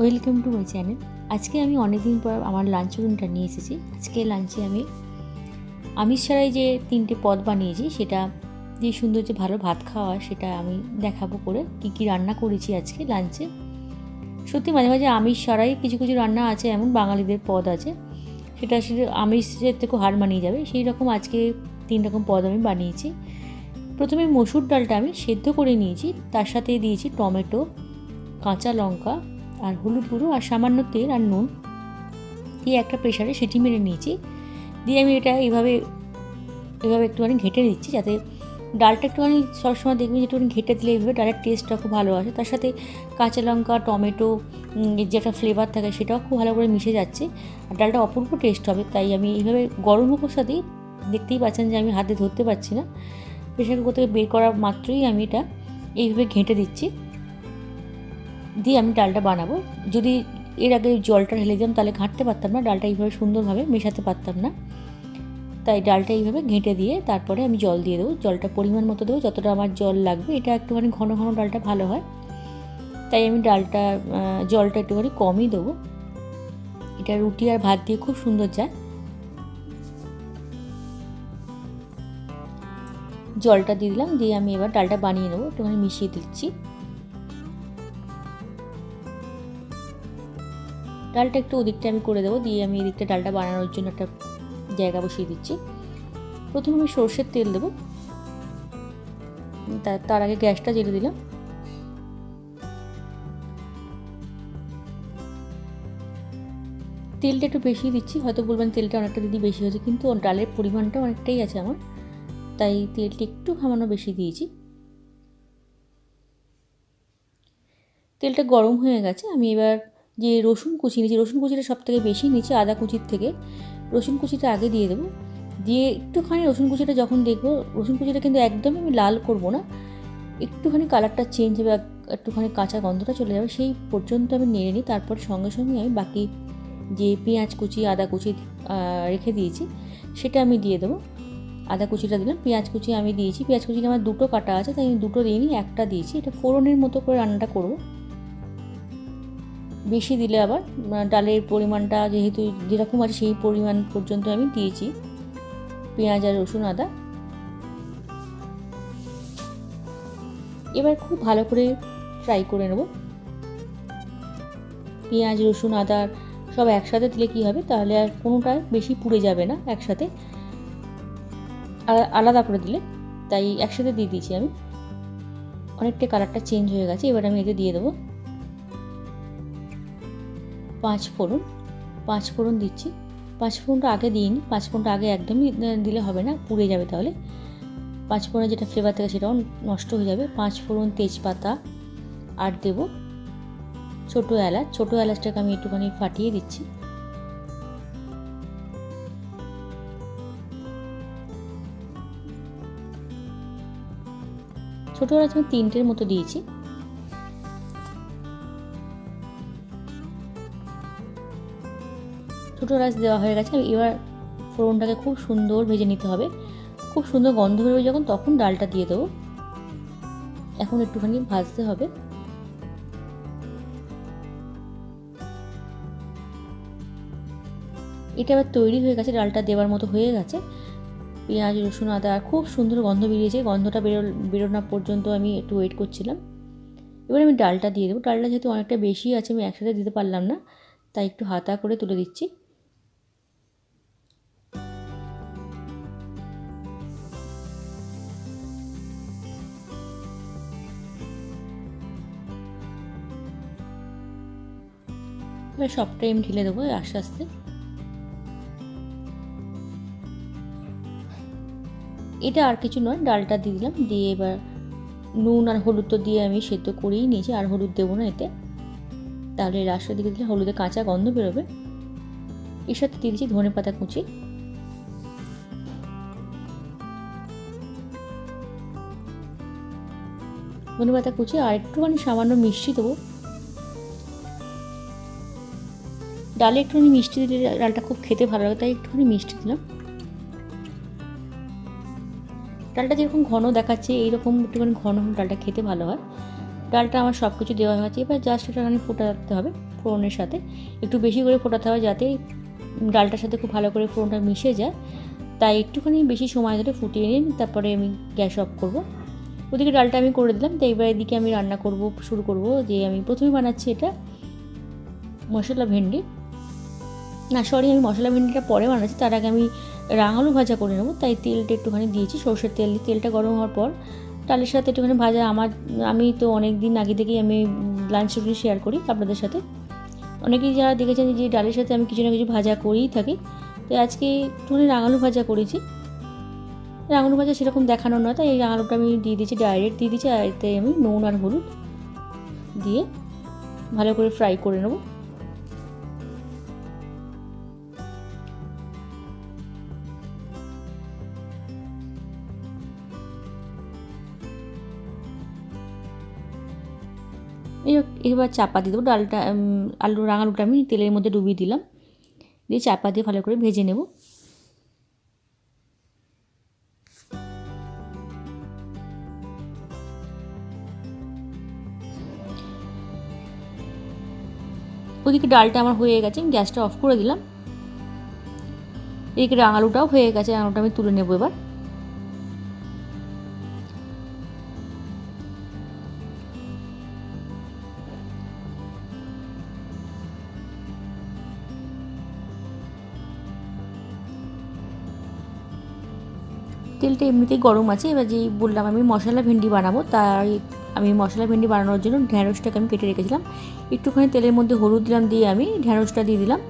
Welcome to my channel. আজকে আমি অনেকদিন পর আমার লাঞ্চ রুমটা নিয়ে এসেছি। আজকে লাঞ্চে আমি আমিষ ছাড়াই যে তিনটে পদ বানিয়েছি, সেটা যে সুন্দর যে ভালো ভাত খাওয়া, সেটা আমি দেখাবো করে কি কি রান্না করেছি আজকে লাঞ্চে সত্যি মাঝে মাঝে আমিষ ছাড়াই কিছু কিছু রান্না আছে, এমন বাঙালিদের পদ আছে। সেটা আসলে আমিষের থেকেও হার মানিয়ে যাবে। সেই রকম আজকে তিন রকম পদ আমি বানিয়েছি। প্রথমে মসুর ডালটা আমি সেদ্ধ করে নিয়েছি। তার সাথে দিয়েছি টমেটো, কাঁচা লঙ্কা আর হলুদ গুঁড়ো আর সামান্য তেল আর নুন দিয়ে একটা প্রেশারে সিটি মেরে নিয়েছি। দিয়ে আমি এটা এইভাবে এভাবে একটুখানি ঘেটে দিচ্ছি যাতে ডালটা একটুখানি সবসময় দেখবেন যে একটুখানি ঘেটে দিলে এইভাবে ডালের টেস্টটা খুব ভালো আসে। তার সাথে কাঁচা লঙ্কা, টমেটো যে একটা ফ্লেভার থাকে সেটাও খুব ভালো করে মিশে যাচ্ছে আর ডালটা অপূর্ব টেস্ট হবে। তাই আমি এইভাবে গরম মুখোর সাথেই দেখতেই পাচ্ছেন যে আমি হাতে ধরতে পারছি না। প্রেশার কুকার থেকে বের করা মাত্রই আমি এটা এইভাবে ঘেঁটে দিচ্ছি। দিয়ে আমি ডালটা বানাবো। যদি এর আগে জলটা ঢেলে দিতাম, তাহলে ঘাঁটতে পারতাম না, ডালটা এইভাবে সুন্দরভাবে মেশাতে পারতাম না। তাই ডালটা এইভাবে ঘেঁটে দিয়ে তারপরে আমি জল দিয়ে দেবো। জলটা পরিমাণ মতো দেবো, যতটা আমার জল লাগবে। এটা একটুখানি ঘন ঘন ডালটা ভালো হয়। তাই আমি ডালটা জলটা একটুখানি কমই দেবো। এটা রুটি আর ভাত দিয়ে খুব সুন্দর যায়। জলটা দিয়ে দিলাম, দিয়ে আমি এবার ডালটা বানিয়ে নেব। একটুখানি মিশিয়ে দিচ্ছি। ডালটা একটু ওদিকটা আমি করে দেবো, দিয়ে আমি এদিকটা ডালটা বানানোর জন্য একটা জায়গা বসিয়ে দিচ্ছি। প্রথমে আমি সর্ষের তেল দেবো। তার- আগে গ্যাসটা জেলে দিলাম। তেলটা একটু বেশি দিচ্ছি, হয়তো বলবেন তেলটা অনেকটা দিদি বেশি হয়েছে, কিন্তু ডালের পরিমাণটা অনেকটাই আছে আমার। তাই তেলটা একটু খামানো বেশি দিয়েছি। তেলটা গরম হয়ে গেছে, আমি এবার যে রসুন কুচি নিয়েছি, রসুন কুচিটা সব থেকে বেশি নিচে আদা কুচির থেকে। রসুন কুচিটা আগে দিয়ে দেবো। দিয়ে একটুখানি রসুন কুচিটা যখন দেখব, রসুন কুচিটা কিন্তু একদমই আমি লাল করব না। একটুখানি কালারটা চেঞ্জ হবে, এক- একটুখানি কাঁচা গন্ধটা চলে যাবে, সেই পর্যন্ত আমি নেড়ে নিই। তারপর সঙ্গে সঙ্গে আমি বাকি যে পেঁয়াজ কুচি, আদা কুচি রেখে দিয়েছি, সেটা আমি দিয়ে দেবো। আদা কুচিটা দিলাম, পেঁয়াজ কুচি আমি দিয়েছি। পেঁয়াজ কুচিটা আমার দুটো কাটা আছে, তাই আমি দুটো দিইনি, একটা দিয়েছি। এটা ফোড়নের মতো করে রান্নাটা করব। বেশি দিলে আবার ডালের পরিমাণটা যেহেতু যেরকম আছে সেই পরিমাণ পর্যন্ত আমি দিয়েছি। পেঁয়াজ আর রসুন, আদা। এবার খুব ভালো করে ফ্রাই করে নেব। পেঁয়াজ, রসুন, আদা সব একসাথে দিলে কী হবে? তাহলে আর কোনোটা বেশি পুড়ে যাবে না একসাথে। আলা- আলাদা করে দিলে। তাই একসাথে দিয়ে দিয়েছি আমি। অনেকটা কালারটা চেঞ্জ হয়ে গেছে, এবার আমি এতে দিয়ে দেবো। পাঁচ ফোড়ন পাঁচ ফোড়ন দিচ্ছি। পাঁচ ফোড়নটা আগে দিইনি, পাঁচ ফোড়নটা আগে একদমই দিলে হবে না, পুড়ে যাবে তাহলে। পাঁচ ফোড়নে যেটা ফ্লেভার থাকে সেটাও নষ্ট হয়ে যাবে। পাঁচ ফোড়ন তেজপাতা আর দেব ছোটো এলাচ। ছোটো এলাচটাকে আমি একটুখানি ফাটিয়ে দিচ্ছি। ছোটো এলাচ আমি তিনটের মতো দিয়েছি। ছোটো এলাচ দেওয়া হয়ে গেছে এবার ফোড়নটাকে খুব সুন্দর ভেজে নিতে হবে। খুব সুন্দর গন্ধ বেরোবে যখন, তখন ডালটা দিয়ে দেবো। এখন একটুখানি ভাজতে হবে। এটা আবার তৈরি হয়ে গেছে, ডালটা দেওয়ার মতো হয়ে গেছে। পেঁয়াজ, রসুন, আদা খুব সুন্দর গন্ধ বেরিয়েছে। গন্ধটা বেরো বেরোনা পর্যন্ত আমি একটু ওয়েট করছিলাম। এবার আমি ডালটা দিয়ে দেবো। ডালটা যেহেতু অনেকটা বেশি আছে, আমি একসাথে দিতে পারলাম না, তাই একটু হাতা করে তুলে দিচ্ছি। এবার সবটাই আমি ঢেলে দেবো আস্তে আস্তে। এটা আর কিছু নয়, ডালটা দিয়ে দিলাম, দিয়ে এবার নুন আর হলুদ তো দিয়ে আমি সেদ্ধ করেই নিয়েছি, আর হলুদ দেবো না এতে। তাহলে লাস্টের দিকে দিলে হলুদে কাঁচা গন্ধ বেরোবে। এর সাথে দিয়ে দিচ্ছি ধনে পাতা কুচি। ধনে পাতা কুচি আর একটুখানি সামান্য মিষ্টি দেবো। ডালে একটুখানি মিষ্টি দিলে ডালটা খুব খেতে ভালো লাগে, তাই একটুখানি মিষ্টি দিলাম। ডালটা যেরকম ঘন দেখাচ্ছে, এইরকম একটুখানি ঘন ডালটা খেতে ভালো হয়। ডালটা আমার সব কিছু দেওয়া হয়ে গেছে। এবার জাস্ট একটুখানি ফোটাতে হবে ফোড়নের সাথে। একটু বেশি করে ফোটাতে হবে যাতে ডালটার সাথে খুব ভালো করে ফোড়নটা মিশে যায়। তাই একটুখানি বেশি সময় ধরে ফুটিয়ে নিন, তারপরে আমি গ্যাস অফ করব। ওদিকে ডালটা আমি করে দিলাম, তো এবার এদিকে আমি রান্না করব, শুরু করব। যে আমি প্রথমে বানাচ্ছি এটা মশলা ভেন্ডি। না, সরি, আমি মশলা ভেন্ডিটা পরে বানাচ্ছি, তার আগে আমি রাঙালু ভাজা করে নেব, তাই তেলটা একটুখানি দিয়েছি, সর্ষের তেল দিয়ে তেলটা গরম হওয়ার পর ডালের সাথে একটুখানি ভাজা, আমার, আমি তো অনেক দিন আগে থেকেই আমি লাঞ্চ রুটি শেয়ার করি আপনাদের সাথে। অনেকেই যারা দেখেছেন যে ডালের সাথে আমি কিছু না কিছু ভাজা করেই থাকি, তো আজকে একটুখানি রাঙালু ভাজা করেছি। রাঙালু ভাজা সেরকম দেখানো নয়, তাই এই রাঙালুটা আমি দিয়ে দিয়েছি ডাইরেক্ট দিয়ে দিয়েছি, আর এতে আমি নুন আর হলুদ দিয়ে ভালো করে ফ্রাই করে নেব। এবার চাপা দিয়ে দেবো ডালটা আলু রাঙালুটা আমি তেলের মধ্যে ডুবিয়ে দিলাম। দিয়ে চাপা দিয়ে ভালো করে ভেজে নেব। ওদিকে ডালটা আমার হয়ে গেছে, আমি গ্যাসটা অফ করে দিলাম। এদিকে রাঙালুটাও হয়ে গেছে, রাঙালুটা আমি তুলে নেব এবার। এমনিতেই গরম আছে, এবার যেই বললাম আমি মশলা ভেন্ডি বানাবো, তাই আমি মশলা ভেন্ডি বানানোর জন্য ঢ্যাঁড়সটাকে আমি কেটে রেখেছিলাম। একটুখানি তেলের মধ্যে হলুদ দিলাম দিয়ে আমি ঢ্যাঁড়সটা দিয়ে দিলাম।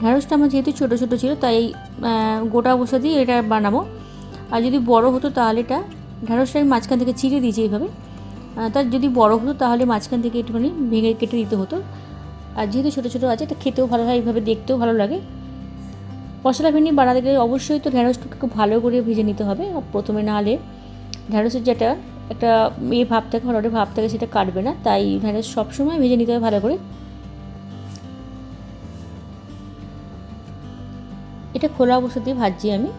ঢ্যাঁড়সটা আমার যেহেতু ছোটো ছোটো ছিল, তাই গোটা অবস্থা দিয়ে এটা বানাবো। আর যদি বড় হতো তাহলে এটা ঢ্যাঁড়সটা আমি মাঝখান থেকে চিড়ে দিয়েছি এইভাবে। তার যদি বড় হতো তাহলে মাঝখান থেকে একটুখানি ভেঙে কেটে দিতে হতো। আর যেহেতু ছোটো ছোটো আছে এটা খেতেও ভালো হয়, এইভাবে দেখতেও ভালো লাগে। মশলা ভেন্ডি বানাতে গেলে অবশ্যই তো ঢ্যাঁড়সটাকে ভালো করে ভেজে নিতে হবে। প্রথমে না হলে ঢ্যাঁড়সের যেটা একটা এ ভাব থাকে হলটে ভাব থাকে, সেটা কাটবে না। তাই ঢ্যাঁড়স সবসময় ভেজে নিতে হবে ভালো করে। এটা খোলা অবস্থাতেই ভাজছি আমি।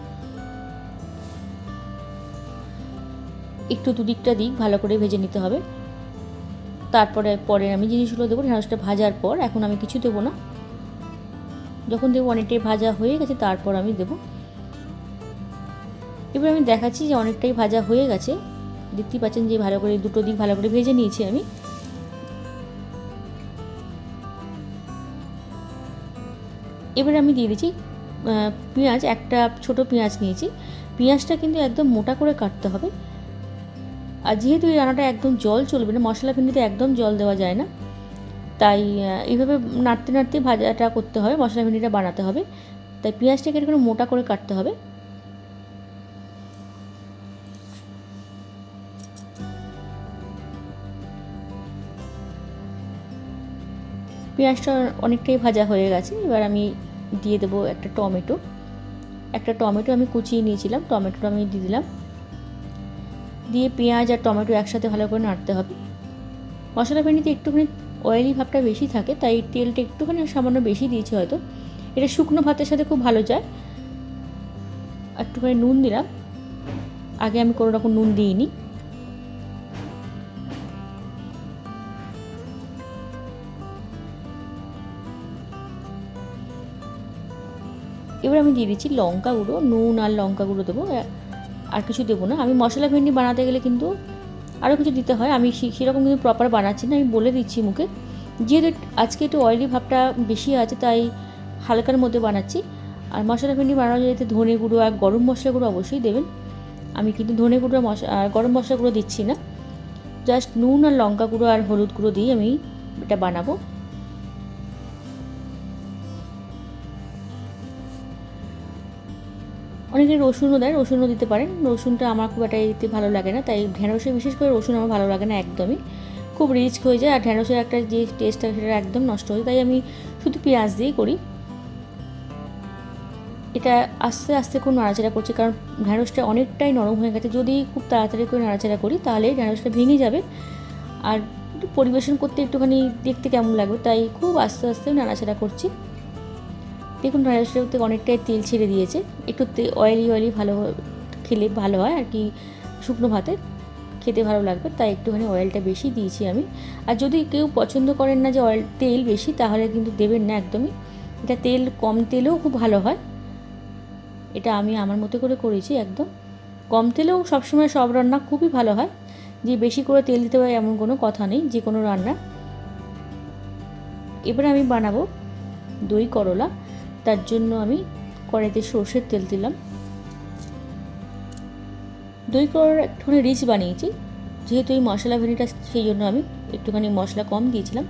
একটু দুদিকটা দিক ভালো করে ভেজে নিতে হবে। তারপরে পরে আমি জিনিসগুলো দেবো। ঢ্যাঁড়সটা ভাজার পর এখন আমি কিছু দেবো না। যখন দেখব অনেকটাই ভাজা হয়ে গেছে, তারপর আমি দেবো। এবার আমি দেখাচ্ছি যে অনেকটাই ভাজা হয়ে গেছে। দেখতেই পাচ্ছেন যে ভালো করে দুটো দিক ভালো করে ভেজে নিয়েছি আমি। এবার আমি দিয়ে দিচ্ছি পেঁয়াজ, একটা ছোট পেঁয়াজ নিয়েছি। পেঁয়াজটা কিন্তু একদম মোটা করে কাটতে হবে। আর যেহেতু এই রান্নাটা একদম জল চলবে না মশলা ভেন্ডিতে একদম জল দেওয়া যায় না তাই এইভাবে নাড়তে নাড়তে ভাজাটা করতে হবে, মশলা ভেন্ডিটা বানাতে হবে। তাই পেঁয়াজটাকে এরকম মোটা করে কাটতে হবে। পেঁয়াজটা অনেকটাই ভাজা হয়ে গেছে, এবার আমি দিয়ে দেবো একটা টমেটো। একটা টমেটো আমি কুচিয়ে নিয়েছিলাম, টমেটোটা আমি দিয়ে দিলাম। দিয়ে পেঁয়াজ আর টমেটো একসাথে ভালো করে নাড়তে হবে। মশলা ভেন্ডিতে একটুখানি অয়েলি ভাবটা বেশি থাকে, তাই তেলটা একটুখানি সামান্য বেশি দিয়েছি হয়তো। এটা শুকনো ভাতের সাথে খুব ভালো যায়। একটুখানি নুন দিলাম। আগে আমি কোনো রকম নুন দিইনি। এবার আমি দিয়ে দিচ্ছি লঙ্কা গুঁড়ো, নুন আর লঙ্কা গুঁড়ো দেবো। আর কিছু দেবো না। আমি মশলা ভেন্ডি বানাতে গেলে কিন্তু আরও কিছু দিতে হয়। আমি সেরকম কিন্তু প্রপার বানাচ্ছি না, আমি বলে দিচ্ছি মুখে। যেহেতু আজকে একটু অয়েলি ভাবটা বেশি আছে, তাই হালকার মধ্যে বানাচ্ছি। আর মশলা ভেন্ডি বানানো যেতে ধনে গুঁড়ো আর গরম মশলা গুঁড়ো অবশ্যই দেবেন। আমি কিন্তু ধনে গুঁড়ো মশলা আর গরম মশলা গুঁড়ো দিচ্ছি না। জাস্ট নুন আর লঙ্কা গুঁড়ো আর হলুদ গুঁড়ো দিয়ে আমি এটা বানাবো। অনেকে রসুনও দেয় রসুনও দিতে পারেন। রসুনটা আমার খুব একটা দিতে ভালো লাগে না, তাই ঢ্যাঁড়সে বিশেষ করে রসুন আমার ভালো লাগে না একদমই। খুব রিচ হয়ে যায়, আর ঢ্যাঁড়সের একটা যে টেস্টটা সেটা একদম নষ্ট হয়ে তাই আমি শুধু পেঁয়াজ দিয়েই করি। এটা আস্তে আস্তে খুব নাড়াচাড়া করছি, কারণ ঢ্যাঁড়সটা অনেকটাই নরম হয়ে গেছে। যদি খুব তাড়াতাড়ি করে নাড়াচাড়া করি, তাহলে ঢ্যাঁড়সটা ভেঙে যাবে। আর একটু পরিবেশন করতে একটুখানি দেখতে কেমন লাগবে, তাই খুব আস্তে আস্তে নাড়াচাড়া করছি। দেখুন ঢ্যাঁড়সটাতে অনেকটাই তেল ছেড়ে দিয়েছে। একটু অয়েলি অয়েলি ভালো খেলে ভালো হয়, আর কি শুকনো ভাতে খেতে ভালো লাগবে, তাই একটুখানি অয়েলটা বেশি দিয়েছি আমি। আর যদি কেউ পছন্দ করেন না যে অয়েল তেল বেশি, তাহলে কিন্তু দেবেন না একদমই। এটা তেল, কম তেলেও খুব ভালো হয়। এটা আমি আমার মতো করে করেছি একদম। কম তেলেও সবসময় সব রান্না খুবই ভালো হয়। যে বেশি করে তেল দিতে হয় এমন কোনো কথা নেই, যে কোনো রান্না। এবার আমি বানাবো দই করলা। তার জন্য আমি কড়াইতে সর্ষের তেল দিলাম। দই করলা একটুখানি রিচ বানিয়েছি, যেহেতু এই মশলা ভেনিটা সেই জন্য আমি একটুখানি মশলা কম দিয়েছিলাম।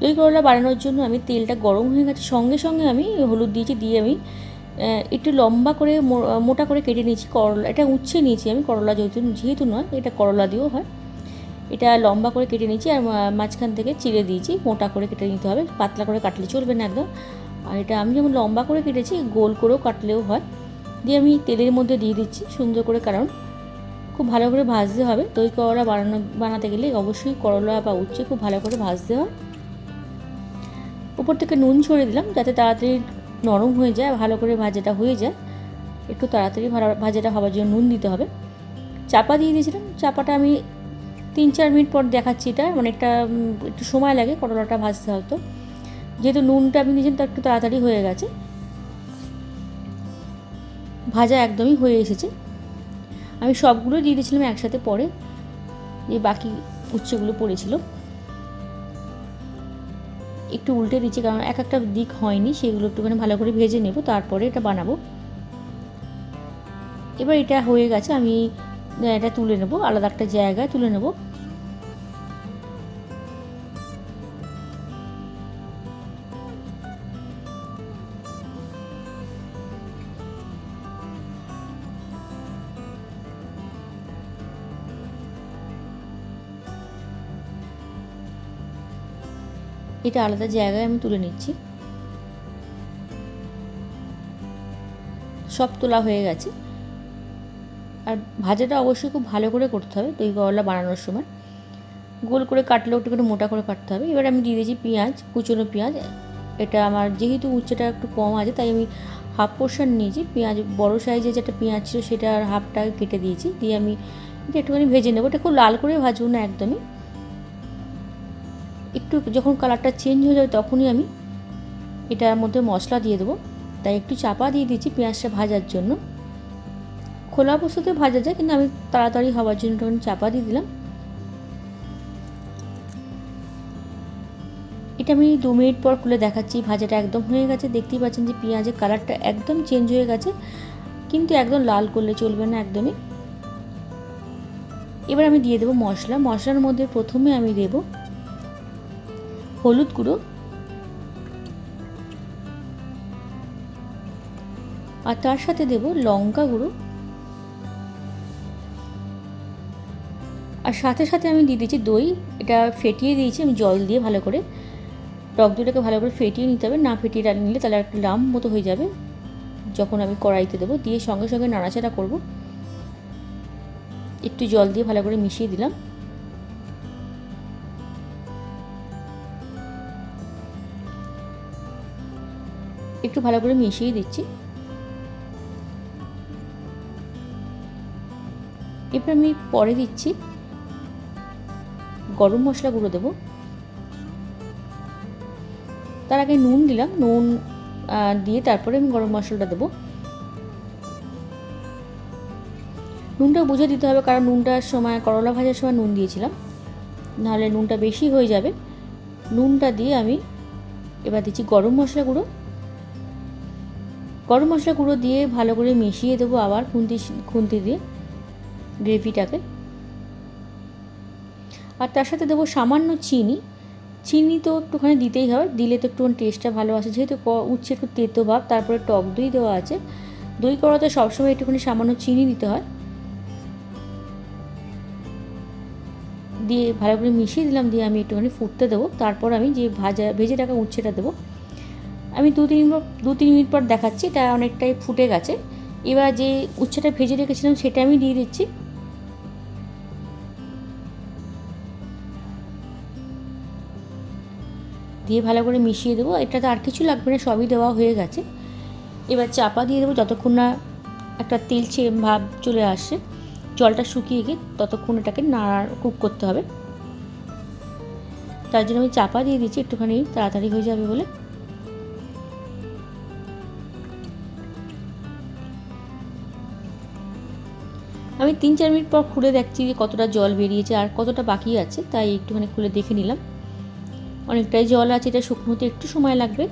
দই করলা বানানোর জন্য আমি তেলটা গরম হয়ে গেছে, সঙ্গে সঙ্গে আমি হলুদ দিয়েছি, দিয়ে আমি একটু লম্বা করে মোটা করে কেটে নিয়েছি করলা, এটা উচ্ছে নিয়েছি আমি করলা যেহেতু যেহেতু নয়, এটা করলা দিয়েও হয়। এটা লম্বা করে কেটে নিয়েছি আর মাঝখান থেকে চিড়ে দিয়েছি, মোটা করে কেটে নিতে হবে, পাতলা করে কাটলে চলবে না একদম। আর এটা আমি যেমন লম্বা করে কেটেছি, গোল করেও কাটলেও হয়। দিয়ে আমি তেলের মধ্যে দিয়ে দিচ্ছি সুন্দর করে কারণ খুব ভালো করে ভাজতে হবে। দই করলা বানানো, বানাতে গেলে অবশ্যই করলা বা উচ্ছে খুব ভালো করে ভাজতে হয়। উপর থেকে নুন ছড়িয়ে দিলাম যাতে তাড়াতাড়ি নরম হয়ে যায়, ভালো করে ভাজাটা হয়ে যায়। একটু তাড়াতাড়ি ভাজাটা হওয়ার জন্য নুন দিতে হবে। চাপা দিয়ে দিয়েছিলাম, চাপাটা আমি তিন চার মিনিট পর দেখাচ্ছি এটা একটা একটু সময় লাগে করলাটা ভাজতে হয়তো। যেহেতু নুনটা আপনি দিয়েছেন তা একটু তাড়াতাড়ি হয়ে গেছে। ভাজা একদমই হয়ে এসেছে। আমি সবগুলো দিয়ে দিয়েছিলাম একসাথে পরে, যে বাকি উচ্ছেগুলো পড়েছিল। একটু উল্টে দিচ্ছি, কারণ এক একটা দিক হয়নি, সেগুলো একটুখানি ভালো করে ভেজে নেব, তারপরে এটা বানাবো। এবার এটা হয়ে গেছে, আমি এটা তুলে নেব, আলাদা একটা জায়গায় তুলে নেব। এটা আলাদা জায়গায় আমি তুলে নিচ্ছি। সব তোলা হয়ে গেছে। আর ভাজাটা অবশ্যই খুব ভালো করে করতে হবে, দই করলা বানানোর সময়। গোল করে কাটলেও একটু মোটা করে কাটতে হবে। এবার আমি দিয়ে দিয়েছি পেঁয়াজ, কুচনো পেঁয়াজ। এটা আমার যেহেতু উচ্চটা একটু কম আছে, তাই আমি হাফ পোর্শন নিয়েছি। পেঁয়াজ, বড়ো সাইজে যেটা পেঁয়াজ ছিল সেটা হাফটা কেটে দিয়েছি। দিয়ে আমি একটুখানি ভেজে নেব। এটা খুব লাল করে ভাজবো না একদমই। একটু যখন কালারটা চেঞ্জ হয়ে যাবে তখনই আমি এটার মধ্যে মশলা দিয়ে দেবো। তাই একটু চাপা দিয়ে দিচ্ছি পেঁয়াজটা ভাজার জন্য। খোলা বস্তুতে ভাজা যায়, কিন্তু আমি তাড়াতাড়ি হওয়ার জন্য তখন চাপা দিয়ে দিলাম। এটা আমি দু মিনিট পর খুলে দেখাচ্ছি, ভাজাটা একদম হয়ে গেছে। দেখতেই পাচ্ছেন যে পেঁয়াজের কালারটা একদম চেঞ্জ হয়ে গেছে, কিন্তু একদম লাল করলে চলবে না একদমই। এবার আমি দিয়ে দেবো মশলা। মশলার মধ্যে প্রথমে আমি দেবো হলুদ গুঁড়ো, আর তার সাথে দেব লঙ্কা গুঁড়ো। আর সাথে সাথে আমি দিয়ে দিয়েছি দই, এটা ফেটিয়ে দিয়েছি আমি জল দিয়ে ভালো করে। টক দইটাকে ভালো করে ফেটিয়ে নিতে হবে, না ফেটিয়ে নিলে তাহলে একটু লাম মতো হয়ে যাবে। যখন আমি কড়াইতে দেবো, দিয়ে সঙ্গে সঙ্গে নাড়াচাড়া করব। একটু জল দিয়ে ভালো করে মিশিয়ে দিলাম। একটু ভালো করে মিশিয়ে দিচ্ছি। এবার আমি পরে দিচ্ছি। গরম মশলা গুঁড়ো দেবো। তার আগে নুন দিলাম। নুন দিয়ে তারপরে আমি গরম মশলাটা দেবো। নুনটা বুঝে দিতে হবে কারণ নুনটার সময়, করলা ভাজার সময় নুন দিয়েছিলাম। নাহলে নুনটা বেশি হয়ে যাবে। নুনটা দিয়ে আমি এবার দিচ্ছি গরম মশলা গুঁড়ো। গরম মশলা গুঁড়ো দিয়ে ভালো করে মিশিয়ে দেবো আবার খুন্তি খুন্তি দিয়ে গ্রেভিটাকে। আর তার সাথে দেবো সামান্য চিনি। চিনি তো একটুখানি দিতেই হবে, দিলে তো একটুখানি টেস্টটা ভালো আসে। যেহেতু উচ্ছে একটু তেতো ভাব, তারপরে টক দই দেওয়া আছে। দই করাতে সবসময় একটুখানি সামান্য চিনি দিতে হয়। দিয়ে ভালো করে মিশিয়ে দিলাম, দিয়ে আমি একটুখানি ফুটতে দেবো। তারপর আমি যে ভাজা, ভেজে রাখা উচ্ছেটা দেবো আমি দু তিন দু তিন মিনিট পর দেখাচ্ছি এটা অনেকটাই ফুটে গেছে। এবার যে উচ্ছেটা ভেজে রেখেছিলাম, সেটা আমি দিয়ে দিচ্ছি। দিয়ে ভালো করে মিশিয়ে দেবো। এটাতে আর কিছু লাগবে না, সবই দেওয়া হয়ে গেছে। এবার চাপা দিয়ে দেবো যতক্ষণ না একটা তেল তেলছে ভাব চলে আসছে। জলটা শুকিয়ে গিয়ে ততক্ষণ এটাকে নাড়া কুক করতে হবে। তার জন্য আমি চাপা দিয়ে দিচ্ছি, একটুখানি তাড়াতাড়ি হয়ে যাবে বলে। আমি তিন চার মিনিট পর খুলে দেখছি যে কতটা জল বেরিয়েছে আর কতটা বাকি আছে, তাই একটুখানি খুলে দেখে নিলাম। অনেকটাই জল আছে, এটা শুকনোতে একটু সময় লাগবে।